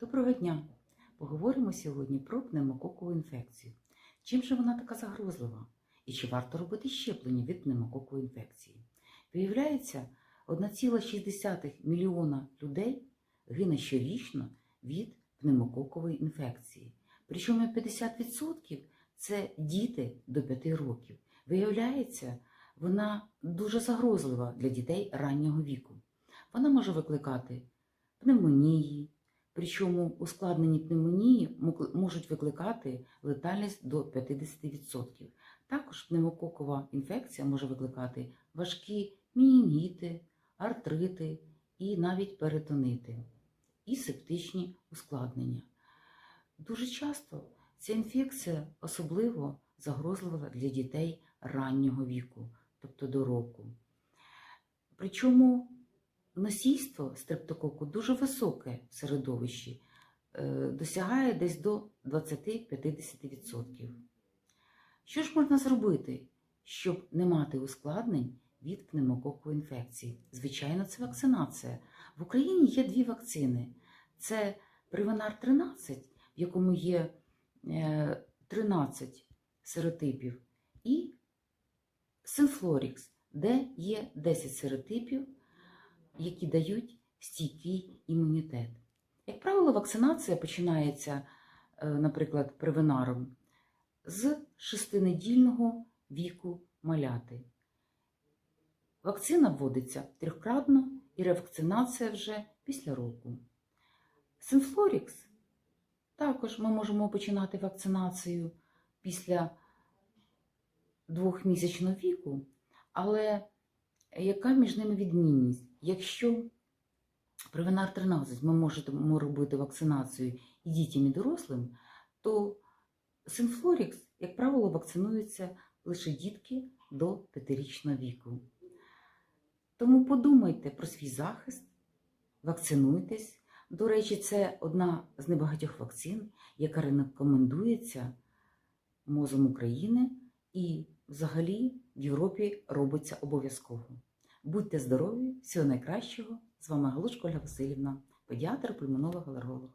Доброго дня! Поговоримо сьогодні про пневмококову інфекцію. Чим же вона така загрозлива? І чи варто робити щеплення від пневмококової інфекції? Виявляється, 1,6 мільйона людей гине щорічно від пневмококової інфекції. Причому 50% це діти до 5 років. Виявляється, вона дуже загрозлива для дітей раннього віку. Вона може викликати пневмонії, причому ускладнені пневмонії можуть викликати летальність до 50%. Також пневмококова інфекція може викликати важкі мінінгіти, артрити і навіть перитонити, і септичні ускладнення. Дуже часто ця інфекція особливо загрозлива для дітей раннього віку, тобто до року. Причому носійство стрептококу дуже високе в середовищі, е, досягає десь до 20-50%. Що ж можна зробити, щоб не мати ускладнень від пневмококової інфекції? Звичайно, це вакцинація. В Україні є дві вакцини: це Привенар 13, в якому є е, 13 серотипів, і Синфлорікс, де є 10 серотипів, які дають стійкий імунітет. Як правило, вакцинація починається, е, наприклад, привинаром з шестинедільного віку маляти. Вакцина вводиться трьохкратно і ревакцинація вже після року. Синфлорікс також ми можемо починати вакцинацію після двохмісячного віку, але яка між ними відмінність? Якщо при Венар 13 ми можемо робити вакцинацію і дітям, і дорослим, то Синфлорікс, як правило, вакцинуються лише дітки до 5-річного віку. Тому подумайте про свій захист, вакцинуйтесь. До речі, це одна з небагатьох вакцин, яка рекомендується МОЗом України і взагалі в Європі робиться обов'язково. Будьте здорові, всього найкращого. З вами Галушко Ольга Васильівна, педіатр, пульмонолог, алерголог.